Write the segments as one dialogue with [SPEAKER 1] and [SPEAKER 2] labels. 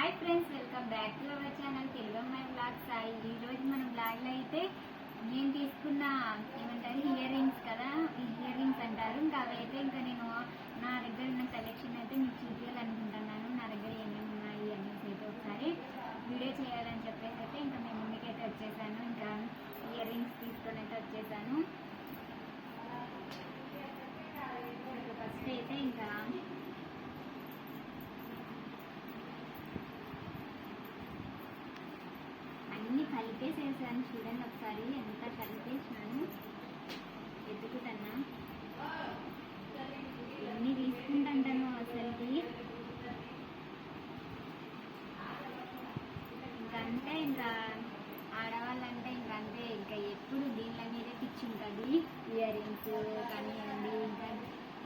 [SPEAKER 1] Hi friends welcome back to our channel Telugu అమ్మాయి blog Sai ఈ రోజు మన అయితే నేను తీసుకున్న ఏమంటారు ఇయర్ రింగ్స్ కదా ఇయర్ రింగ్స్ అంటారు. ఇంకా అవైతే అయితే ఇంకా నేను నా దగ్గర ఉన్న కలెక్షన్ అయితే మీకు చూపించాలనుకుంటున్నాను నా దగ్గర ఏమేమి ఉన్నాయి అనేసి అయితే ఒకసారి వీడియో చేయాలని చెప్పేసి అయితే ఇంకా మేము ముందుకైతే వచ్చేసాను. ఇంకా ఇయర్ రింగ్స్ తీసుకొని అయితే వచ్చేసాను. ఫస్ట్ అయితే ఇంకా కలిపేసేసాను చూడండి ఒకసారి ఎంత కలిపేసినాను ఎత్తుకుతున్నా ఎన్ని తీసుకుంటాను అసలుకి. ఇంకంటే అంటే ఇంకా ఆడవాళ్ళంటే ఇంకా ఇంకా ఎప్పుడు దీనిల మీదే పిచ్చి ఉంటుంది. ఇయర్ రింగ్స్ కానివ్వండి ఇంకా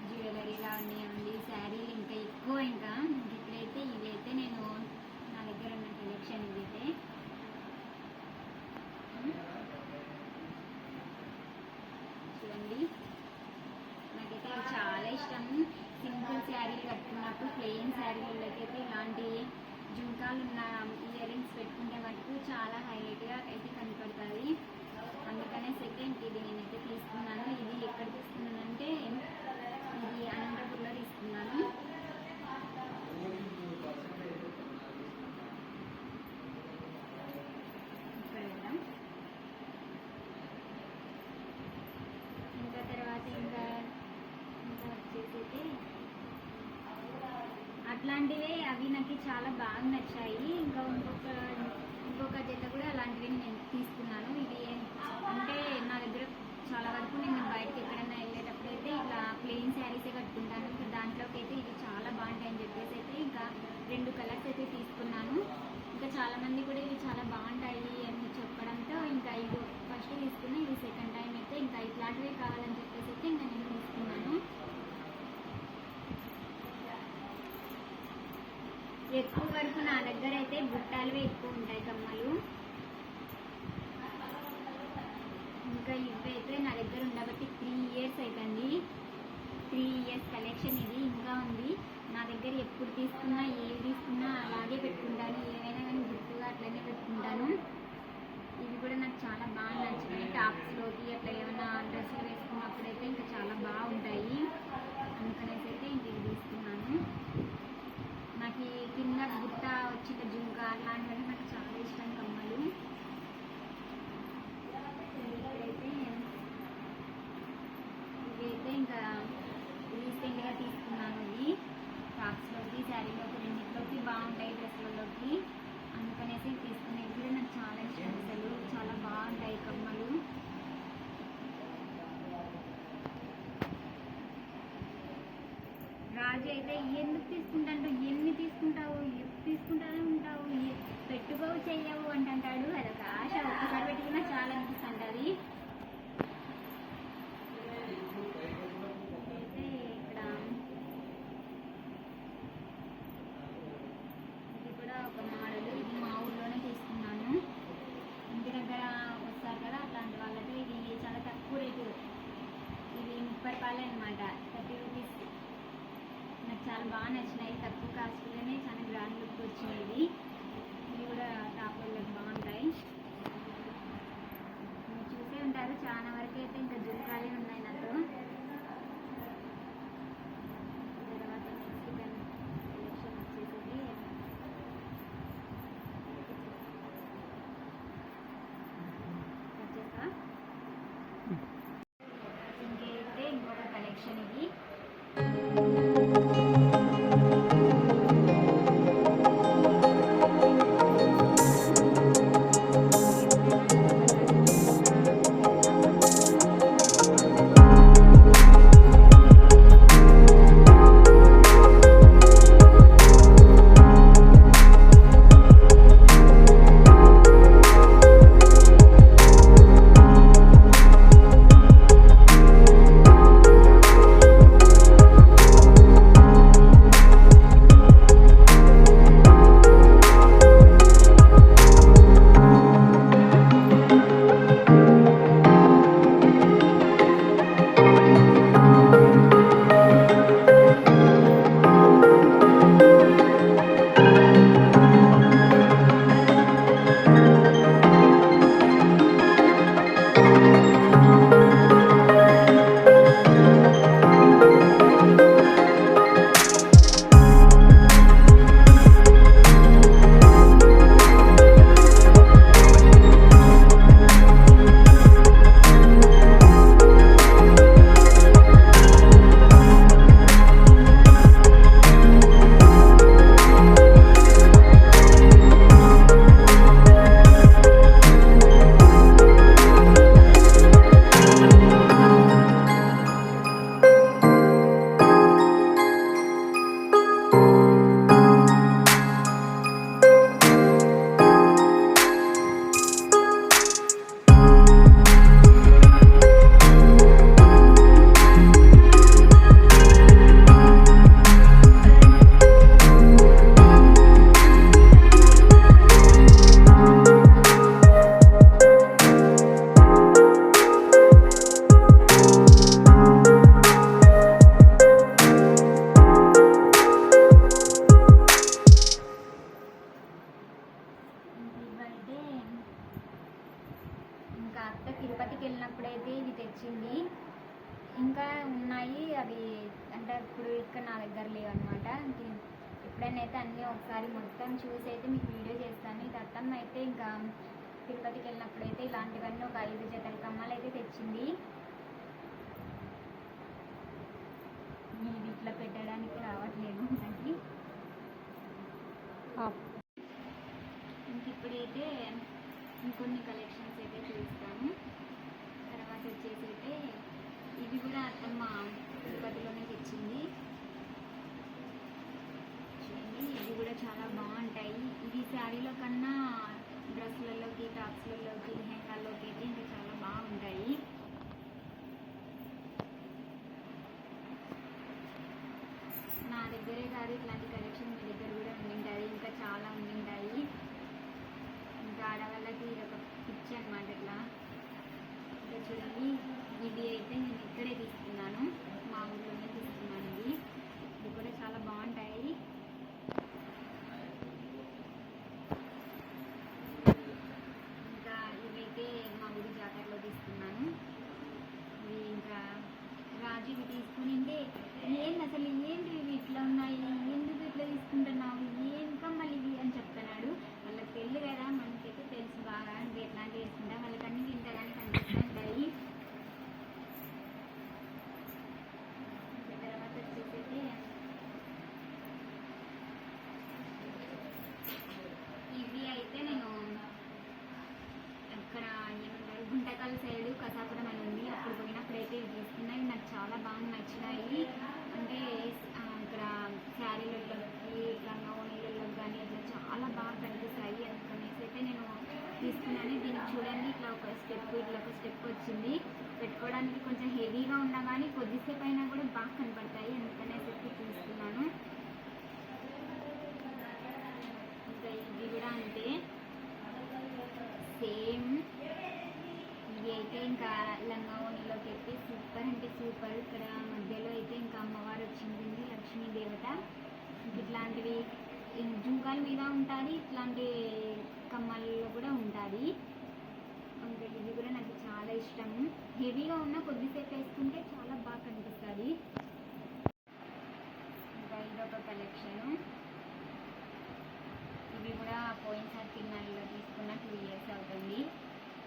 [SPEAKER 1] జ్యువెలరీ కానివ్వండి శారీలు ఇంకా ఎక్కువ ఇంకా. ఇట్లయితే ఇవైతే నేను నా దగ్గర ఉన్న కలెక్షన్ ఇదైతే చూడండి నాకైతే ఇవి చాలా ఇష్టం సింపుల్ శారీలు కట్టుకున్నప్పుడు ప్లెయిన్ శారీలకైతే ఇలాంటి జుంకాలు ఉన్న ఇయర్ రింగ్స్ పెట్టుకుంటే మటుకు చాలా హైలైట్గా అయితే కనపడుతుంది అందుకనే సెకండ్ ఇది నేనైతే తీసుకున్నాను. ఇది ఎక్కడ తీసుకున్నాను ఇది అనంతపూర్లో తీసుకున్నాను ఇక్కడ వెళ్దాం ఇంకా తర్వాత ఇంకా ఇంకా వచ్చేసి అయితే అట్లాంటివే అవి నాకు చాలా బాగా నచ్చాయి. ఇంకా ఇంకొక ఇంకొక జత కూడా అలాంటివి నేను తీసుకున్నాను. ఇది అంటే నా దగ్గర చాలా వరకు నేను బయటకి ఎక్కడైనా వెళ్ళేటప్పుడు అయితే ఇట్లా ప్లెయిన్ శారీసే కట్టుకుంటాను. ఇంకా దాంట్లోకి అయితే ఇది చాలా బాగుంటాయి అని చెప్పేసి అయితే ఇంకా రెండు కలర్స్ అయితే తీసుకున్నాను. ఇంకా చాలామంది కూడా ఇవి చాలా బాగుంటాయి అని చెప్పడంతో ఇంకా ఇది ఫస్ట్ తీసుకున్నా ఇది సెకండ్ టైం అయితే ఇంకా ఇట్లాంటివే కావాలని చెప్పేసి అయితే ఇంకా నేను తీసుకున్నాను ఎక్కువ వరకు నా దగ్గర అయితే బుట్టాలవే ఎక్కువ ఉంటాయి కమ్మలు. ఇంకా ఇవైతే నా దగ్గర ఉండబట్టి త్రీ ఇయర్స్ అవుతుంది త్రీ ఇయర్స్ కలెక్షన్ ఇది. ఇంకా ఉంది. నా దగ్గర ఎప్పుడు తీసుకున్నా ఏవి తీసుకున్నా అలాగే పెట్టుకుంటాను. ఏమైనా కానీ గుర్తుగా అట్లనే పెట్టుకుంటాను. ఇవి కూడా నాకు చాలా బాగా నచ్చినాయి. టాప్స్లోకి అట్లా ఏమైనా డ్రెస్సులు వేసుకున్నప్పుడైతే ఇంకా చాలా బాగుంటాయి. అందుకనేసి అయితే ఇంక ఇవి తీసుకున్నాను నాకు ఈ కింద గుట్ట వచ్చిన జుంక అట్లాంటివన్నీ నాకు చాలా ఇష్టం కమ్మలు ఇక్కడైతే ఇవైతే ఇంకా రీసెంట్గా తీసుకున్నాను ఇవి టాప్స్లోకి శారీలోకి రెండింటిలోకి బాగుంటాయి డ్రెస్లలోకి అందుకనేసి తీసుకునేవి కూడా నాకు చాలా ఇష్టం అసలు చాలా బాగుంటాయి కమ్మలు రాజు అయితే ఒకసారి మొత్తం చూసి అయితే మీకు వీడియో చేస్తాను. ఇది అత్తమ్మ అయితే ఇంకా తిరుపతికి వెళ్ళినప్పుడు అయితే ఇలాంటివన్నీ ఒక ఐదు జతల కమ్మలు అయితే తెచ్చింది. ఇది ఇట్లా పెట్టడానికి రావట్లేదు మనకి ఇంక ఇప్పుడైతే ఇంకొన్ని కలెక్షన్స్ అయితే చూస్తాము తర్వాత వచ్చేసి అయితే ఇవి కూడా అత్తమ్మ తిరుపతిలోనే తెచ్చింది చూడండి ఇవి కూడా చాలా బాగుంటాయి ఇవి శారీలో కన్నా డ్రెస్లలోకి టాప్స్లలోకి లెహెంగాల్లోకి అయితే ఇంకా చాలా బాగుంటాయి నా చూస్తారు ఇట్లాంటి కలెక్షన్ మీ దగ్గర కూడా ఉండింటాయి ఇంకా చాలా ఉండింటాయి ఇంకా ఆడవాళ్ళకి ఇది ఒక పిచ్చి అనమాట ఇట్లా. ఇంకా చూడండి ఇది అయితే నేను ఇక్కడే తీసుకున్నాను. మా ఊళ్ళోనే తీసుకున్నాను ఇది. ఇది కూడా చాలా బాగుంటాయి. ఇంకా ఇవైతే మా ఊరి జాతరలో తీసుకున్నాను. ఇవి ఇంకా రాజు ఇవి తీసుకునింటే ఏంటి అసలు ఏంటి ఇవి? ఇట్లా ఉన్నాయి ఎందుకు ఇట్లా తీసుకుంటున్నావు ఏం కమ్మలు ఇవి అని చెప్తున్నాడు వాళ్ళకి తెలియదు కదా మనకైతే తెలుసు బాగా అంటే ఎట్లాంటివి వేసుకుంటా వాళ్ళకి అన్ని తింటాగానే కనిపిస్తుంటాయి ఇంకా తర్వాత వచ్చేసి ఇవి అయితే నేను అక్కడ ఏమంటారు గుంటకల్ సైడ్ కసాపురం అని ఉంది అప్పుడు పోయినప్పుడు అయితే ఇవి తీసుకున్నాయి నాకు చాలా బాగా నచ్చినాయి అంటే ఆ, ఇక్కడ శారీలలోకి లంగా ఓణీలలో కానీ అట్లా చాలా బాగా కనిపిస్తాయి అందుకనేసి అయితే నేను తీసుకున్నాను దీనికి చూడండి ఇట్లా ఒక స్టెప్ ఇట్లా ఒక స్టెప్ వచ్చింది. పెట్టుకోవడానికి కొంచెం హెవీగా ఉన్నా కానీ కొద్దిసేపు అయినా కూడా బాగా కనపడతాయి. అందుకనే చెప్పి తీసుకున్నాను ఇంకా ఇవి కూడా అంతే. సేమ్ ఇది అయితే ఇంకా లంగా ఓణిలోకి అయితే సూపర్ అంటే సూపర్. ఇక్కడ మధ్యలో అయితే ఇంకా అమ్మవారు వచ్చింది లక్ష్మీ దేవత ఇట్లాంటివి జూకాల మీద ఉంటుంది ఇట్లాంటి కమ్మల్లో కూడా ఉంటుంది. ఇంకా ఇది కూడా నాకు చాలా ఇష్టం. హెవీగా ఉన్న కొద్దిసేపు వేసుకుంటే చాలా బాగా కనిపిస్తుంది. ఇంకా ఇదొక కలెక్షను ఇవి కూడా పోయినసారి తిరునాళ్ళలో తీసుకున్న టూ ఇయర్స్ అవుతుంది.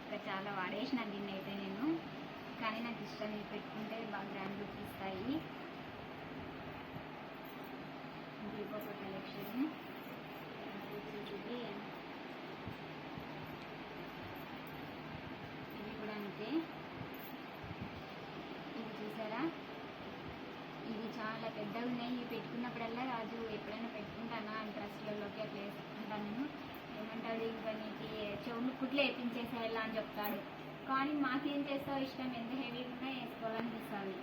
[SPEAKER 1] ఇంకా చాలా వాడేసిన దీన్ని అయితే నేను. కానీ నాకు ఇష్టం నేను పెట్టుకుంటే బాగా గ్రాండ్ లుక్ ఇస్తాయి. ఇది ఒక కలెక్షన్ ఇది కూడా అంతే ఇది చూసారా ఇవి చాలా పెద్దగా ఉన్నాయి ఇవి పెట్టుకున్నప్పుడల్లా రాజు ఎప్పుడైనా పెట్టుకుంటానా ఇంట్రెస్ట్లలోకి అట్లా వేసుకుంటాను ఏమంటాడు ఇంకా నీకు చెవులు కుట్లు వేపించేసేలా అని చెప్తాడు. కానీ మాకేం చేస్తావు ఇష్టం ఎంత హెవీగా ఉన్నా వేసుకోవాలనిపిస్తుంది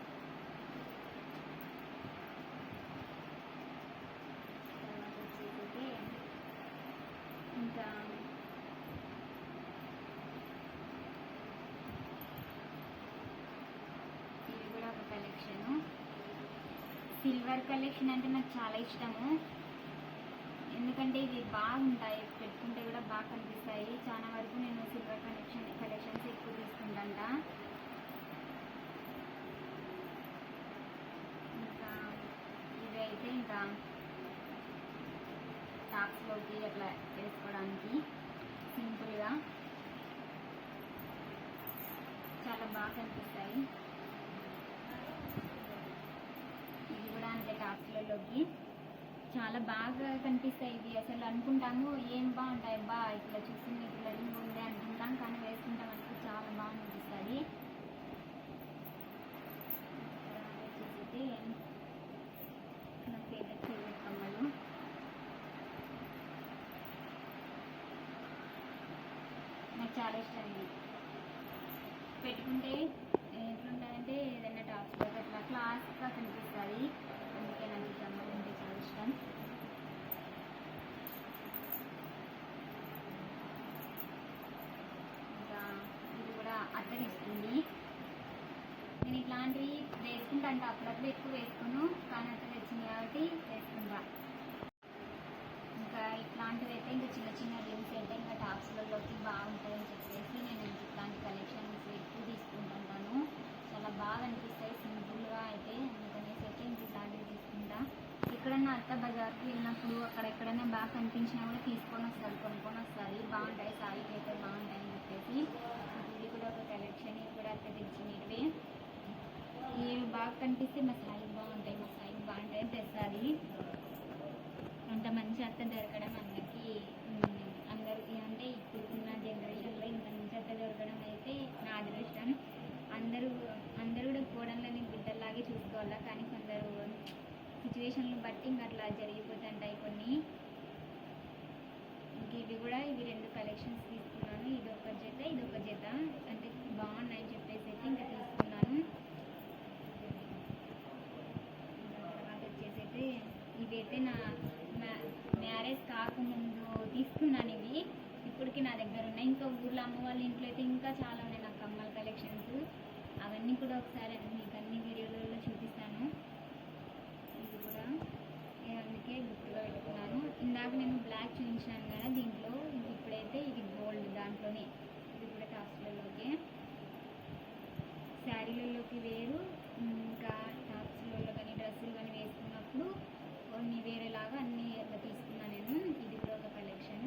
[SPEAKER 1] తర్వాత వచ్చేసి ఇంకా ఇది కూడా ఒక కలెక్షను సిల్వర్ కలెక్షన్ అంటే నాకు చాలా ఇష్టము. ఎందుకంటే ఇవి బాగుంటాయి పెట్టుకుంటే కూడా బాగా కనిపిస్తాయి. చాలా వరకు నేను సిల్వర్ కలెక్షన్ కలెక్షన్స్ ఎక్కువ తీసుకుంటాంట. ఇంకా ఇవి అయితే ఇంకా టాప్స్లోకి అట్లా వేసుకోవడానికి సింపుల్గా. చాలా బాగా కనిపిస్తాయి ఇది కూడా చాలా బాగా కనిపిస్తాయి ఇవి. అసలు అనుకుంటాము ఏం బాగుంటాయి బా ఇట్లా చూస్తుంది ఇట్లా రింగ్ ఉంది అనుకుంటాం. కానీ వేసుకుంటాం అంటే చాలా బాగా అనిపిస్తుంది వచ్చేసి నా ఫేవరెట్ ఫేవరెట్ కమ్మలు నాకు చాలా ఇష్టం ఇది పెట్టుకుంటే ఎట్లుంటుందంటే ఏదైనా టాప్స్ అట్లా క్లాస్గా కనిపిస్తుంది అందుకే నాకు ఈ కమ్మలు అంటే చాలా ఇష్టం ఇంకా ఇది కూడా అత్తడిస్తుంది నేను ఇట్లాంటివి వేసుకుంటాను అప్పుడప్పుడు ఎక్కువ వేసుకును కానీ అట్లా తెచ్చింది కాబట్టి వేసుకుంటా. ఇంకా ఇట్లాంటివి అయితే ఇంకా చిన్న చిన్న రింగ్స్ అయితే ఇంకా టాప్స్లలోకి బాగుంటాయని చెప్పేసి నేను ఇట్లాంటి కలెక్షన్స్ ఎక్కువ తీసుకుంటుంటాను. చాలా బాగా అనిపిస్తాయి సింపుల్గా అయితే అందుకనేసి అయితే ఇంక ఇట్లాంటివి తీసుకుంటా. ఎక్కడన్నా అత్త బజార్కి వెళ్ళినప్పుడు అక్కడ ఎక్కడైనా బాగా కనిపించినా కూడా తీసుకొని వస్తారు కొనుక్కొని వస్తారు. బాగుంటాయి సారీకి అయితే బాగుంటాయి అని చెప్పేసి. ఇది కూడా ఒక కలెక్షన్ ఇది కూడా అత్త తెచ్చినవి ఏవి బాగా కనిపిస్తే మా సాయి బాగుంటాయి మా సాయి బాగుంటాయి అని అది అంత మంచి అత్త దొరకడం అందరికీ అందరికీ అంటే ఇప్పుడున్న జనరేషన్లో ఇంత మంచి అత్త దొరకడం అయితే నా అదృష్టం. అందరూ అందరూ కూడా కోడళ్ళని బిడ్డల్లాగే చూసుకోవాలా? కానీ కొందరు సిచ్యువేషన్లు బట్టి ఇంకా అట్లా జరిగిపోతుంటాయి కొన్ని ఇంక ఇవి కూడా ఇవి రెండు కలెక్షన్స్ తీసుకున్నాను ఇది ఒక జత ఇది ఒక జత అంటే బాగున్నాయని చెప్పేసి అయితే ఇంకా తీసుకున్నాను తర్వాత వచ్చేసి అయితే ఇవైతే నా మ్యా- మ్యారేజ్ కాకముందు తీసుకున్నాను ఇవి ఇప్పటికి నా దగ్గర ఉన్నాయి ఇంకా ఊర్లో అమ్మ వాళ్ళ ఇంట్లో అయితే ఇంకా చాలా ఉన్నాయి నాకు కమ్మల కలెక్షన్స్ అవన్నీ కూడా ఒకసారి మీకు అన్ని వీడియోలలో చూపిస్తాను ఇది కూడా నేను అందుకే గుర్తుగా పెట్టుకున్నాను ఇందాక నేను బ్లాక్ చూపించాను కదా దీంట్లో ఇంక ఇప్పుడైతే ఇది గోల్డ్ దాంట్లోనే ఇది కూడా టాప్స్లలోకి శారీలలోకి వేరు ఇంకా టాప్స్లలో కానీ డ్రెస్సులు కానీ వేసుకున్నప్పుడు కొన్ని వేరేలాగా అన్ని అట్లా తీసుకున్నాను నేను ఇది కూడా ఒక కలెక్షన్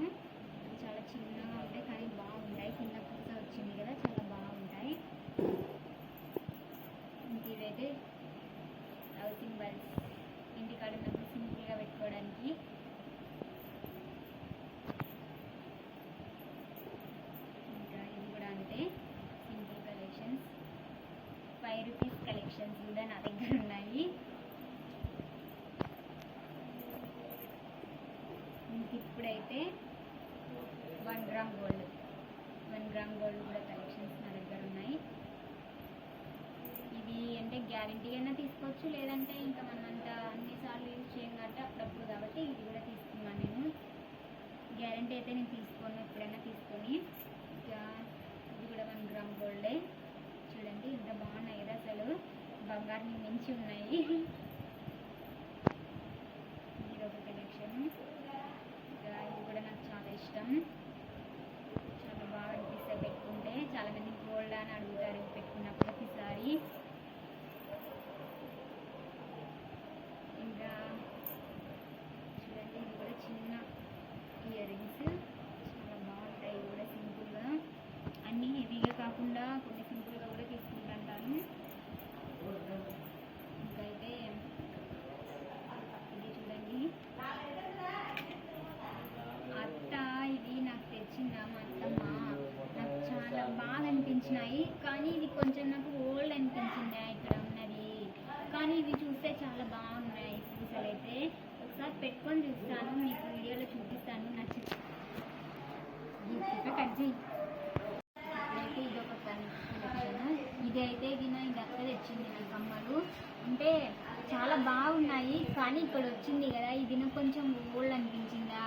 [SPEAKER 1] చాలా చిన్నగా ఉంటాయి కానీ బాగుంటాయి కింద పూస వచ్చింది కదా చాలా బాగుంటాయి ఇంక ఇవైతే లవ్ సింబల్స్ ఇంటికాడ ఉన్నప్పుడు సింపుల్గా పెట్టుకోవడానికి ఇంకా ఇది కూడా అంతే సింపుల్ కలెక్షన్స్ ఫైవ్ ఐటమ్స్ కూడా నా దగ్గర ఉన్నాయి. ఇంక ఇప్పుడైతే one gram gold one gram gold కూడా కలెక్షన్స్ నా దగ్గర ఉన్నాయి. ఇవి అంటే గ్యారంటీ అయినా తీసుకోవచ్చు లేదంటే ఇంకా మనంత అన్నిసార్లు యూజ్ చేయం కాబట్టి అప్పుడప్పుడు కాబట్టి ఇది కూడా తీసుకున్నాను నేను. గ్యారంటీ అయితే నేను తీసుకోను ఎప్పుడైనా తీసుకొని ఇంకా ఇది కూడా వన్ గ్రామ్ గోల్డే చూడండి ఇంత బాగున్నాయి కదా అసలు బంగారం మించి ఉన్నాయి ఇది ఒక కలెక్షన్ ఇంకా ఇది కూడా నాకు చాలా ఇష్టం చాలా బాగా అనిపిస్తాయి పెట్టుకుంటే చాలా మంది గోల్డ్ అని అడుగుతారు ఇవి పెట్టుకున్నప్పుడు ప్రతిసారి ఇంకా చూడండి ఇది కూడా చిన్న ఇయర్ రింగ్స్ చాలా బాగుంటాయి ఇవి కూడా సింపుల్గా అన్నీ హెవీగా కాకుండా కొన్ని సింపుల్గా కూడా తీసుకుంటుంటాను ఇంకా అయితే ఇది చూడండి అత్త ఇది నాకు తెచ్చిందా మా అత్తమ్మ నాకు చాలా వచ్చినాయి. కానీ ఇది కొంచెం నాకు ఓల్డ్ అనిపించింది ఇక్కడ ఉన్నది. కానీ ఇవి చూస్తే చాలా బాగున్నాయి పూసలు అయితే ఒకసారి పెట్టుకొని చూస్తాను మీకు వీడియోలో చూపిస్తాను నచ్చి కట్ చేయి. అయితే ఇది ఒక కలెక్షన్. ఇది అయితే గిన ఇది అక్క తెచ్చింది నాకు కమ్మలు అంటే చాలా బాగున్నాయి కానీ ఇక్కడ వచ్చింది కదా ఇది కొంచెం ఓల్డ్ అనిపించిందా?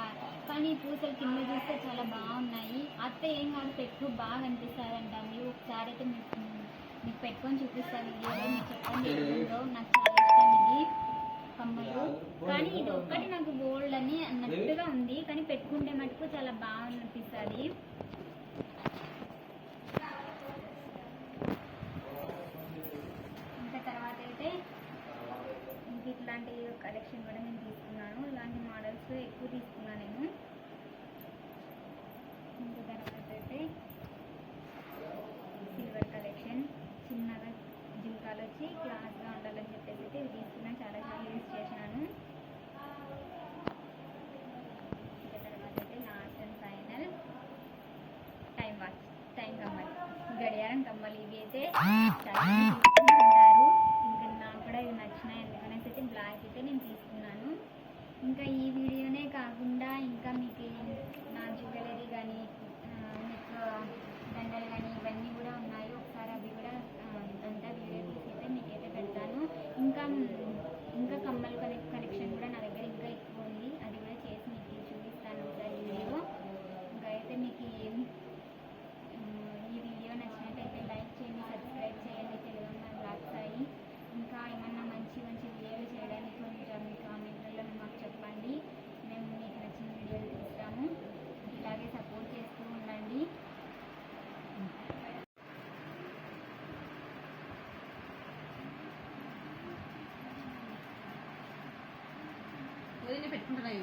[SPEAKER 1] కానీ ఈ పూసలు కింద చూస్తే చాలా బాగున్నాయి. అత్త ఏం కాదు పెట్టు బాగా అనిపిస్తుంది మీరు ఒకసారి అయితే మీకు మీకు పెట్టుకొని చూపిస్తాను వీడియోలో చెప్పండి నాకు చాలా ఇష్టం ఇది. కమ్మలు. కానీ ఇది ఒక్కటి నాకు గోల్డ్ అని అన్నట్టుగా ఉంది. కానీ పెట్టుకుంటే మటుకు చాలా బాగా అనిపిస్తుంది.
[SPEAKER 2] 好 పెట్టుకుంటున్నాయి